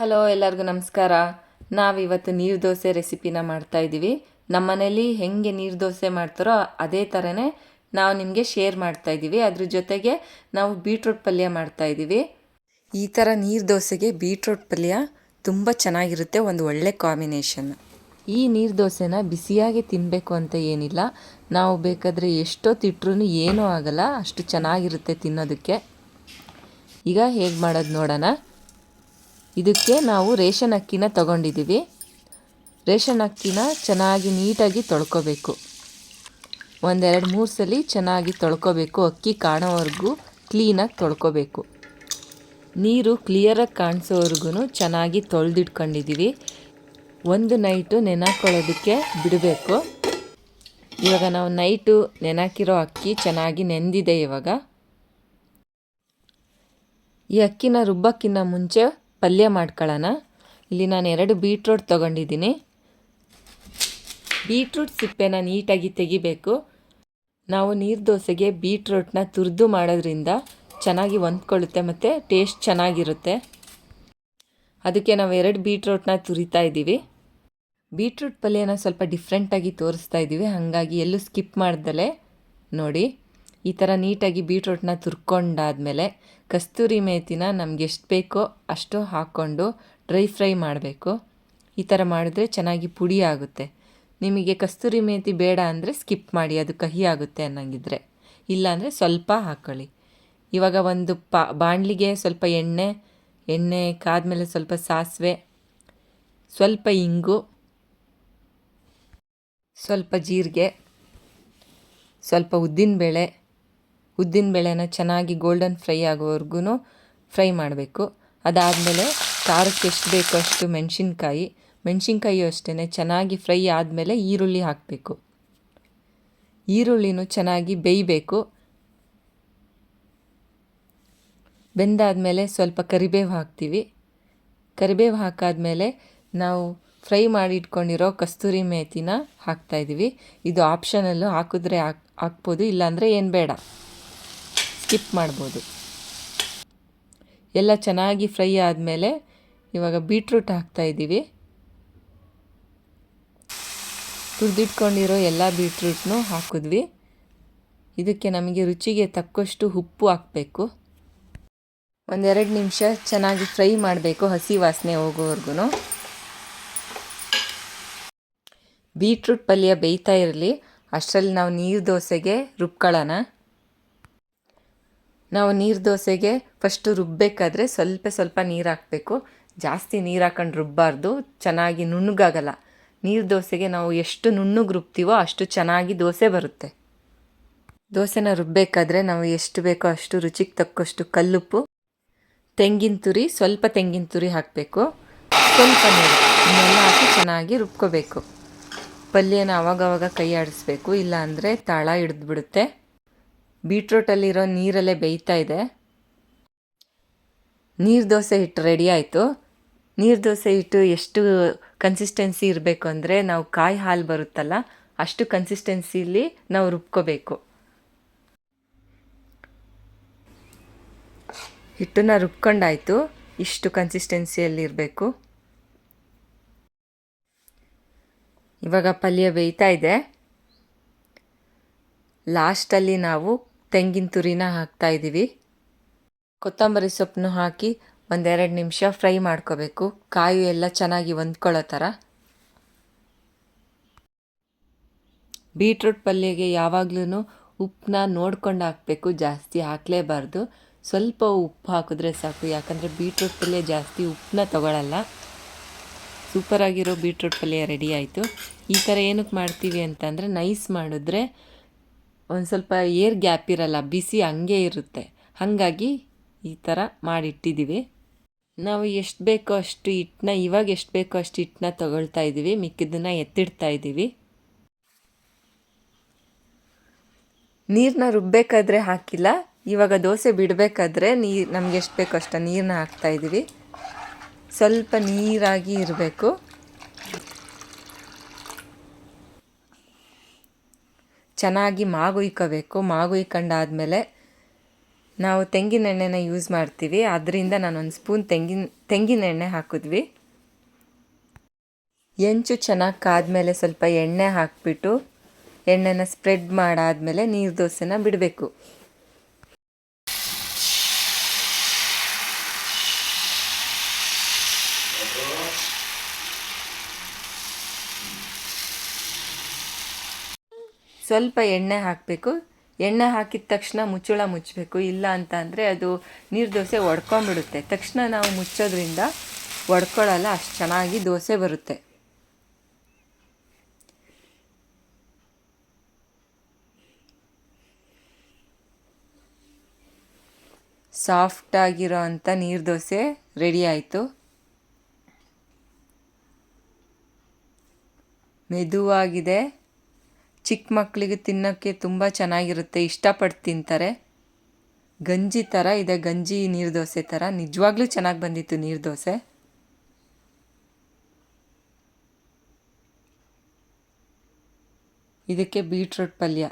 Hello, ಎಲ್ಲರಿಗೂ ನಮಸ್ಕಾರ. ನಾವಿವತ್ತು ನೀರು ದೋಸೆ ರೆಸಿಪಿನ ನಮ್ಮ ಮನೇಲಿ ಹೆಂಗೆ ನೀರು ದೋಸೆ ಮಾಡ್ತಾರೋ ಅದೇ ಥರನೇ ನಾವು ನಿಮಗೆ ಶೇರ್ ಮಾಡ್ತಾ ಇದ್ದೀವಿ ಅದ್ರ ಜೊತೆಗೆ ನಾವು ಬೀಟ್ರೂಟ್ ಪಲ್ಯ ಮಾಡ್ತಾ ಇದ್ದೀವಿ ಈ ಥರ ನೀರು ದೋಸೆಗೆ ಬೀಟ್ರೂಟ್ ಪಲ್ಯ ತುಂಬ ಚೆನ್ನಾಗಿರುತ್ತೆ, ಒಂದು ಒಳ್ಳೆ ಕಾಂಬಿನೇಷನ್. ಈ ನೀರು ದೋಸೆನ ಬಿಸಿಯಾಗಿ ತಿನ್ನಬೇಕು ಅಂತ ಏನಿಲ್ಲ. ನಾವು ಬೇಕಾದರೆ ಎಷ್ಟೊತ್ತಿಟ್ರೂ ಏನೂ ಆಗಲ್ಲ, ಅಷ್ಟು ಚೆನ್ನಾಗಿರುತ್ತೆ ತಿನ್ನೋದಕ್ಕೆ. ಈಗ ಹೇಗೆ ಮಾಡೋದು ನೋಡೋಣ. ಇದಕ್ಕೆ ನಾವು ರೇಷನ್ ಅಕ್ಕಿನ ತಗೊಂಡಿದ್ದೀವಿ. ರೇಷನ್ ಅಕ್ಕಿನ ಚೆನ್ನಾಗಿ ನೀಟಾಗಿ ತೊಳ್ಕೊಬೇಕು. ಒಂದೆರಡು ಮೂರು ಸಲ ಚೆನ್ನಾಗಿ ತೊಳ್ಕೊಬೇಕು. ಅಕ್ಕಿ ಕಾಣೋವರೆಗೂ ಕ್ಲೀನಾಗಿ ತೊಳ್ಕೊಬೇಕು. ನೀರು ಕ್ಲಿಯರಾಗಿ ಕಾಣಿಸೋವರೆಗೂ ಚೆನ್ನಾಗಿ ತೊಳೆದಿಟ್ಕೊಂಡಿದ್ದೀವಿ. ಒಂದು ನೈಟು ನೆನಾಕೊಳ್ಳೋದಕ್ಕೆ ಬಿಡಬೇಕು. ಇವಾಗ ನಾವು ನೈಟು ನೆನಾಕಿರೋ ಅಕ್ಕಿ ಚೆನ್ನಾಗಿ ನೆಂದಿದೆ ಇವಾಗ. ಈ ಅಕ್ಕಿನ ರುಬ್ಬಕ್ಕಿಂತ ಮುಂಚೆ ಪಲ್ಯ ಮಾಡ್ಕೊಳ್ಳೋಣ ಇಲ್ಲಿ ನಾನು ಎರಡು ಬೀಟ್ರೂಟ್ ತೊಗೊಂಡಿದ್ದೀನಿ. ಬೀಟ್ರೂಟ್ ಸಿಪ್ಪೆನ ನೀಟಾಗಿ ತೆಗಿಬೇಕು. ನಾವು ನೀರು ದೋಸೆಗೆ ಬೀಟ್ರೂಟ್ನ ತುರಿದು ಮಾಡೋದ್ರಿಂದ ಚೆನ್ನಾಗಿ ಹೊಂದ್ಕೊಳ್ಳುತ್ತೆ ಮತ್ತು ಟೇಸ್ಟ್ ಚೆನ್ನಾಗಿರುತ್ತೆ. ಅದಕ್ಕೆ ನಾವು ಎರಡು ಬೀಟ್ರೂಟ್ನ ತುರಿತಾ ಇದ್ದೀವಿ. ಬೀಟ್ರೂಟ್ ಪಲ್ಯನ ಸ್ವಲ್ಪ ಡಿಫ್ರೆಂಟಾಗಿ ತೋರಿಸ್ತಾ ಇದ್ದೀವಿ. ಹಾಗಾಗಿ ಎಲ್ಲೂ ಸ್ಕಿಪ್ ಮಾಡ್ದಲೆ. ನೋಡಿ. ಈ ಥರ ನೀಟಾಗಿ ಬೀಟ್ರೂಟ್ನ ತುರ್ಕೊಂಡಾದಮೇಲೆ ಕಸ್ತೂರಿ ಮೇಥಿನ ನಮ್ಗೆ ಎಷ್ಟು ಬೇಕೋ ಅಷ್ಟು ಹಾಕ್ಕೊಂಡು ಡ್ರೈ ಫ್ರೈ ಮಾಡಬೇಕು. ಈ ಥರ ಮಾಡಿದ್ರೆ ಚೆನ್ನಾಗಿ ಪುಡಿ ಆಗುತ್ತೆ. ನಿಮಗೆ ಕಸ್ತೂರಿ ಮೇತಿ ಬೇಡ ಅಂದರೆ ಸ್ಕಿಪ್ ಮಾಡಿ, ಅದು ಕಹಿ ಆಗುತ್ತೆ ಅನ್ನಂಗಿದ್ರೆ. ಇಲ್ಲಾಂದರೆ ಸ್ವಲ್ಪ ಹಾಕ್ಕೊಳ್ಳಿ ಇವಾಗ ಒಂದು ಪಾ, ಬಾಣಲಿಗೆ ಸ್ವಲ್ಪ ಎಣ್ಣೆ ಎಣ್ಣೆ ಕಾದ್ಮೇಲೆ ಸ್ವಲ್ಪ ಸಾಸಿವೆ, ಸ್ವಲ್ಪ ಇಂಗು, ಸ್ವಲ್ಪ ಜೀರಿಗೆ, ಸ್ವಲ್ಪ ಉದ್ದಿನಬೇಳೆ ಉದ್ದಿನಬೇಳೆನ ಚೆನ್ನಾಗಿ ಗೋಲ್ಡನ್ ಫ್ರೈ ಆಗೋವರೆಗೂ ಫ್ರೈ ಮಾಡಬೇಕು. ಅದಾದಮೇಲೆ ಖಾರಕ್ಕೆ ಎಷ್ಟು ಬೇಕೋ ಅಷ್ಟು ಮೆಣಸಿನ್ಕಾಯಿ. ಮೆಣಸಿನ್ಕಾಯಿಯು ಅಷ್ಟೇ ಚೆನ್ನಾಗಿ ಫ್ರೈ ಆದಮೇಲೆ ಈರುಳ್ಳಿ ಹಾಕಬೇಕು. ಈರುಳ್ಳಿನೂ ಚೆನ್ನಾಗಿ ಬೇಯಬೇಕು. ಬೆಂದಾದಮೇಲೆ ಸ್ವಲ್ಪ ಕರಿಬೇವು ಹಾಕ್ತೀವಿ. ಕರಿಬೇವು ಹಾಕಾದಮೇಲೆ ನಾವು ಫ್ರೈ ಮಾಡಿ ಇಟ್ಕೊಂಡಿರೋ ಕಸ್ತೂರಿ ಮೇಥಿನ ಹಾಕ್ತಾಯಿದ್ದೀವಿ ಇದು ಆಪ್ಷನಲ್ಲು ಹಾಕಿದ್ರೆ ಹಾಕ್ ಹಾಕ್ಬೋದು, ಇಲ್ಲಾಂದರೆ ಏನು ಬೇಡ. ಸ್ಕಿಪ್ ಮಾಡ್ಬೋದು. ಎಲ್ಲ ಚೆನ್ನಾಗಿ ಫ್ರೈ ಆದಮೇಲೆ ಇವಾಗ ಬೀಟ್ರೂಟ್ ಹಾಕ್ತಾಯಿದ್ದೀವಿ ತುರಿದಿಟ್ಕೊಂಡಿರೋ ಎಲ್ಲ ಬೀಟ್ರೂಟ್ನು ಹಾಕಿದ್ವಿ. ಇದಕ್ಕೆ ನಮಗೆ ರುಚಿಗೆ ತಕ್ಕಷ್ಟು ಉಪ್ಪು ಹಾಕಬೇಕು. ಒಂದೆರಡು ನಿಮಿಷ ಚೆನ್ನಾಗಿ ಫ್ರೈ ಮಾಡಬೇಕು ಹಸಿ ವಾಸನೆ ಹೋಗೋವರೆಗೂ ಬೀಟ್ರೂಟ್ ಪಲ್ಯ ಬೇಯ್ತಾ ಇರಲಿ. ಅಷ್ಟರಲ್ಲಿ ನಾವು ನೀರು ದೋಸೆಗೆ ರುಬ್ಕೊಳ್ಳೋಣ. ನಾವು ನೀರು ದೋಸೆಗೆ ಫಸ್ಟು ರುಬ್ಬಬೇಕಾದ್ರೆ ಸ್ವಲ್ಪ ಸ್ವಲ್ಪ ನೀರು ಹಾಕಬೇಕು. ಜಾಸ್ತಿ ನೀರು ಹಾಕೊಂಡು ರುಬ್ಬಾರ್ದು, ಚೆನ್ನಾಗಿ ನುಣ್ಣಗಾಗಲ್ಲ. ನೀರು ದೋಸೆಗೆ ನಾವು ಎಷ್ಟು ನುಣ್ಣಗೆ ರುಬ್ತೀವೋ ಅಷ್ಟು ಚೆನ್ನಾಗಿ ದೋಸೆ ಬರುತ್ತೆ. ದೋಸೆನ ರುಬ್ಬಬೇಕಾದ್ರೆ ನಾವು ಎಷ್ಟು ಬೇಕೋ ಅಷ್ಟು ರುಚಿಗೆ ತಕ್ಕಷ್ಟು ಕಲ್ಲುಪ್ಪು, ತೆಂಗಿನ ತುರಿ, ಸ್ವಲ್ಪ ತೆಂಗಿನ ತುರಿ ಹಾಕಬೇಕು. ಸ್ವಲ್ಪ ನೀರು ಇನ್ನೆಲ್ಲ ಹಾಕಿ ಚೆನ್ನಾಗಿ ರುಬ್ಕೋಬೇಕು. ಪಲ್ಯನ ಅವಾಗವಾಗ ಕೈ ಆಡಿಸ್ಬೇಕು, ಇಲ್ಲಾಂದರೆ ತಾಳ ಹಿಡಿದ್ಬಿಡುತ್ತೆ. ಬೀಟ್ರೂಟಲ್ಲಿರೋ ನೀರಲ್ಲೇ ಬೇಯ್ತಾ ಇದೆ. ನೀರು ದೋಸೆ ಹಿಟ್ಟು ರೆಡಿ ಆಯಿತು. ನೀರು ದೋಸೆ ಹಿಟ್ಟು ಎಷ್ಟು ಕನ್ಸಿಸ್ಟೆನ್ಸಿ ಇರಬೇಕು ಅಂದರೆ ನಾವು ಕಾಯಿ ಹಾಲು ಬರುತ್ತಲ್ಲ, ಅಷ್ಟು ಕನ್ಸಿಸ್ಟೆನ್ಸಿಲಿ ನಾವು ರುಬ್ಕೋಬೇಕು. ಹಿಟ್ಟನ್ನ ರುಬ್ಕೊಂಡಾಯಿತು, ಇಷ್ಟು ಕನ್ಸಿಸ್ಟೆನ್ಸಿಯಲ್ಲಿ ಇರಬೇಕು. ಇವಾಗ ಪಲ್ಯ ಬೇಯ್ತಾ ಇದೆ. ಲಾಸ್ಟಲ್ಲಿ ನಾವು ತೆಂಗಿನ ತುರಿನ ಹಾಕ್ತಾ ಇದ್ದೀವಿ ಕೊತ್ತಂಬರಿ ಸೊಪ್ಪನ್ನು ಹಾಕಿ ಒಂದೆರಡು ನಿಮಿಷ ಫ್ರೈ ಮಾಡ್ಕೋಬೇಕು. ಕಾಯಿ ಎಲ್ಲ ಚೆನ್ನಾಗಿ ಹೊಂದ್ಕೊಳ್ಳೋ ಥರ. ಬೀಟ್ರೂಟ್ ಪಲ್ಯಗೆ ಯಾವಾಗ್ಲೂ ಉಪ್ಪನ್ನ ನೋಡ್ಕೊಂಡು ಹಾಕಬೇಕು, ಜಾಸ್ತಿ ಹಾಕಲೇಬಾರ್ದು. ಸ್ವಲ್ಪ ಉಪ್ಪು ಹಾಕಿದ್ರೆ ಸಾಕು, ಯಾಕಂದರೆ ಬೀಟ್ರೂಟ್ ಪಲ್ಯ ಜಾಸ್ತಿ ಉಪ್ಪನ್ನ ತಗೊಳ್ಳಲ್ಲ ಸೂಪರಾಗಿರೋ ಬೀಟ್ರೂಟ್ ಪಲ್ಯ ರೆಡಿ ಆಯಿತು. ಈ ಥರ ಏನಕ್ಕೆ ಮಾಡ್ತೀವಿ ಅಂತಂದರೆ, ನೈಸ್ ಮಾಡಿದ್ರೆ ಒಂದು ಸ್ವಲ್ಪ ಏರ್ ಗ್ಯಾಪ್ ಇರಲ್ಲ, ಬಿಸಿ ಹಂಗೆ ಇರುತ್ತೆ. ಹಾಗಾಗಿ ಈ ಥರ ಮಾಡಿಟ್ಟಿದ್ದೀವಿ ನಾವು ಎಷ್ಟು ಬೇಕೋ ಅಷ್ಟು ಹಿಟ್ಟನ್ನ, ಇವಾಗ ಎಷ್ಟು ಬೇಕೋ ಅಷ್ಟು ಹಿಟ್ಟನ್ನ ತಗೊಳ್ತಾ ಇದ್ದೀವಿ ಮಿಕ್ಕಿದ್ದನ್ನು ಎತ್ತಿಡ್ತಾ ಇದ್ದೀವಿ ನೀರನ್ನ ರುಬ್ಬಬೇಕಾದ್ರೆ ಹಾಕಿಲ್ಲ. ಇವಾಗ ದೋಸೆ ಬಿಡಬೇಕಾದ್ರೆ ನೀರು, ನಮ್ಗೆ ಎಷ್ಟು ಬೇಕೋ ಅಷ್ಟು ನೀರನ್ನ ಹಾಕ್ತಾ ಇದ್ದೀವಿ ಸ್ವಲ್ಪ ನೀರಾಗಿ ಇರಬೇಕು. ಚೆನ್ನಾಗಿ ಮಾಗುಯ್ಕೋಬೇಕು ಮಾಗುಯ್ಕೊಂಡಾದ್ಮೇಲೆ ನಾವು ತೆಂಗಿನೆಣ್ಣೆನ ಯೂಸ್ ಮಾಡ್ತೀವಿ. ಅದರಿಂದ ನಾನೊಂದು ಸ್ಪೂನ್ ತೆಂಗಿನ ತೆಂಗಿನೆಣ್ಣೆ ಹಾಕಿದ್ವಿ. ಹೆಂಚು ಚೆನ್ನಾಗಿ ಕಾದ್ಮೇಲೆ ಸ್ವಲ್ಪ ಎಣ್ಣೆ ಹಾಕಿಬಿಟ್ಟು ಎಣ್ಣೆನ ಸ್ಪ್ರೆಡ್ ಮಾಡಾದಮೇಲೆ ನೀರು ದೋಸೆನ ಬಿಡಬೇಕು. ಸ್ವಲ್ಪ ಎಣ್ಣೆ ಹಾಕಬೇಕು. ಎಣ್ಣೆ ಹಾಕಿದ ತಕ್ಷಣ ಮುಚ್ಚಳ ಮುಚ್ಚಬೇಕು. ಇಲ್ಲ ಅಂತ ಅಂದರೆ ಅದು ನೀರು ದೋಸೆ ಒಡ್ಕೊಂಬಿಡುತ್ತೆ ತಕ್ಷಣ ನಾವು ಮುಚ್ಚೋದ್ರಿಂದ ಒಡ್ಕೊಳ್ಳಲ್ಲ ಅಷ್ಟು ಚೆನ್ನಾಗಿ ದೋಸೆ ಬರುತ್ತೆ. ಸಾಫ್ಟಾಗಿರೋ ಅಂಥ ನೀರು ದೋಸೆ ರೆಡಿ ಆಯಿತು. ಮೆದುವಾಗಿದೆ. ಚಿಕ್ಕ ಮಕ್ಕಳಿಗೆ ತಿನ್ನೋಕ್ಕೆ ತುಂಬ ಚೆನ್ನಾಗಿರುತ್ತೆ, ಇಷ್ಟಪಟ್ಟು ತಿಂತಾರೆ. ಗಂಜಿ ಥರ ಇದೆ, ಗಂಜಿ ನೀರು ದೋಸೆ ಥರ ನಿಜವಾಗ್ಲೂ ಚೆನ್ನಾಗಿ ಬಂದಿತ್ತು ನೀರು ದೋಸೆ. ಇದಕ್ಕೆ ಬೀಟ್ರೂಟ್ ಪಲ್ಯ.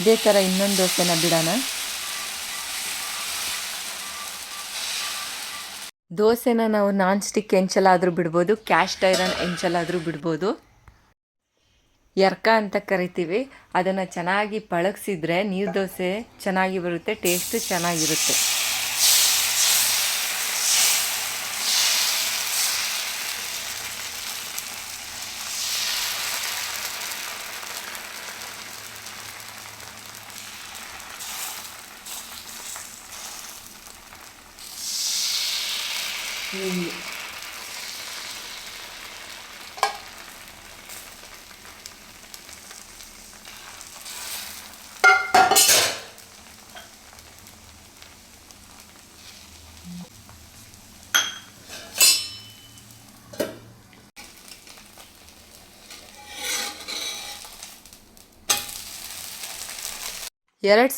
ಇದೇ ಥರ ಇನ್ನೊಂದು ದೋಸೆನ ಬಿಡೋಣ. ದೋಸೆನ ನಾವು ನಾನ್ ಸ್ಟಿಕ್ ಎಂಚಲಾದರೂ ಬಿಡ್ಬೋದು ಕ್ಯಾಸ್ಟ್ ಐರನ್ ಎಂಚಲಾದರೂ ಬಿಡ್ಬೋದು. ಎರ್ಕ ಅಂತ ಕರಿತೀವಿ, ಅದನ್ನು ಚೆನ್ನಾಗಿ ಪಳಗಿಸಿದ್ರೆ ನೀರು ದೋಸೆ ಚೆನ್ನಾಗಿ ಬರುತ್ತೆ ಟೇಸ್ಟು ಚೆನ್ನಾಗಿರುತ್ತೆ. ಎರಡು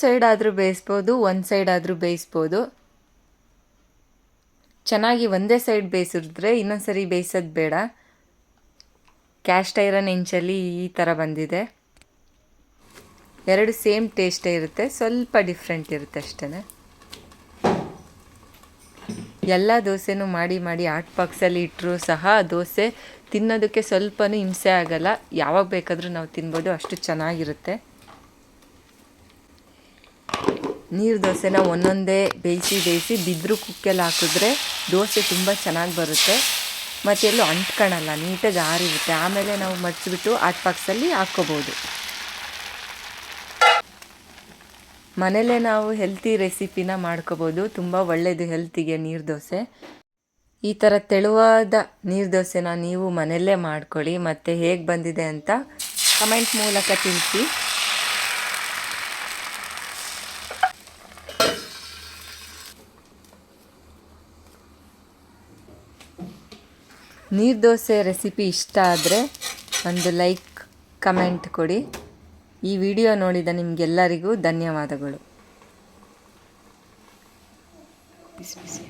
ಸೈಡ್ ಆದರೂ ಬೇಯಿಸ್ಬೋದು ಒಂದು ಸೈಡ್ ಆದರೂ ಬೇಯಿಸ್ಬೋದು. ಚೆನ್ನಾಗಿ ಒಂದೇ ಸೈಡ್ ಬೇಯಿಸಿದ್ರೆ ಇನ್ನೊಂದು ಸರಿ ಬೇಯಿಸೋದು ಬೇಡ. ಕ್ಯಾಸ್ಟ್ ಐರನ್ ಇಂಚಲ್ಲಿ ಈ ಥರ ಬಂದಿದೆ. ಎರಡು ಸೇಮ್ ಟೇಸ್ಟೇ ಇರುತ್ತೆ, ಸ್ವಲ್ಪ ಡಿಫ್ರೆಂಟ್ ಇರುತ್ತೆ ಅಷ್ಟೇ ಎಲ್ಲ ದೋಸೆನೂ ಮಾಡಿ ಮಾಡಿ ಆಟ್ ಬಾಕ್ಸಲ್ಲಿ ಇಟ್ಟರೂ ಸಹ ದೋಸೆ ತಿನ್ನೋದಕ್ಕೆ ಸ್ವಲ್ಪನೂ ಹಿಂಸೆ ಆಗಲ್ಲ. ಯಾವಾಗ ಬೇಕಾದರೂ ನಾವು ತಿನ್ಬೋದು, ಅಷ್ಟು ಚೆನ್ನಾಗಿರುತ್ತೆ. ನೀರು ದೋಸೆನ ಒಂದೊಂದೇ ಬೇಯಿಸಿ ಬೇಯಿಸಿ ಬಿದ್ದರೂ ಕುಕ್ಕೆಲ್ಲ ಹಾಕಿದ್ರೆ ದೋಸೆ ತುಂಬ ಚೆನ್ನಾಗಿ ಬರುತ್ತೆ. ಮತ್ತು ಎಲ್ಲೂ ಅಂಟ್ಕೊಳಲ್ಲ ನೀಟಾಗಿ ಆರಿರುತ್ತೆ. ಆಮೇಲೆ ನಾವು ಮಡಿಸ್ಬಿಟ್ಟು ಆಟ್ ಪಾಕ್ಸಲ್ಲಿ ಹಾಕ್ಕೋಬೋದು. ಮನೇಲೇ ನಾವು ಹೆಲ್ತಿ ರೆಸಿಪಿನ ಮಾಡ್ಕೋಬೋದು. ತುಂಬ ಒಳ್ಳೆಯದು ಹೆಲ್ತಿಗೆ ನೀರು ದೋಸೆ. ಈ ಥರ ತೆಳುವಾದ ನೀರು ದೋಸೆನ ನೀವು ಮನೆಯಲ್ಲೇ ಮಾಡ್ಕೊಳ್ಳಿ. ಮತ್ತು ಹೇಗೆ ಬಂದಿದೆ ಅಂತ ಕಮೆಂಟ್ ಮೂಲಕ ತಿಳಿಸಿ. ನೀರು ದೋಸೆ ರೆಸಿಪಿ ಇಷ್ಟ ಆದರೆ ಒಂದು ಲೈಕ್ ಕಮೆಂಟ್ ಕೊಡಿ. ಈ ವಿಡಿಯೋ ನೋಡಿದ ನಿಮಗೆಲ್ಲರಿಗೂ ಧನ್ಯವಾದಗಳು. ಬಿಸಿ ಬಿಸಿ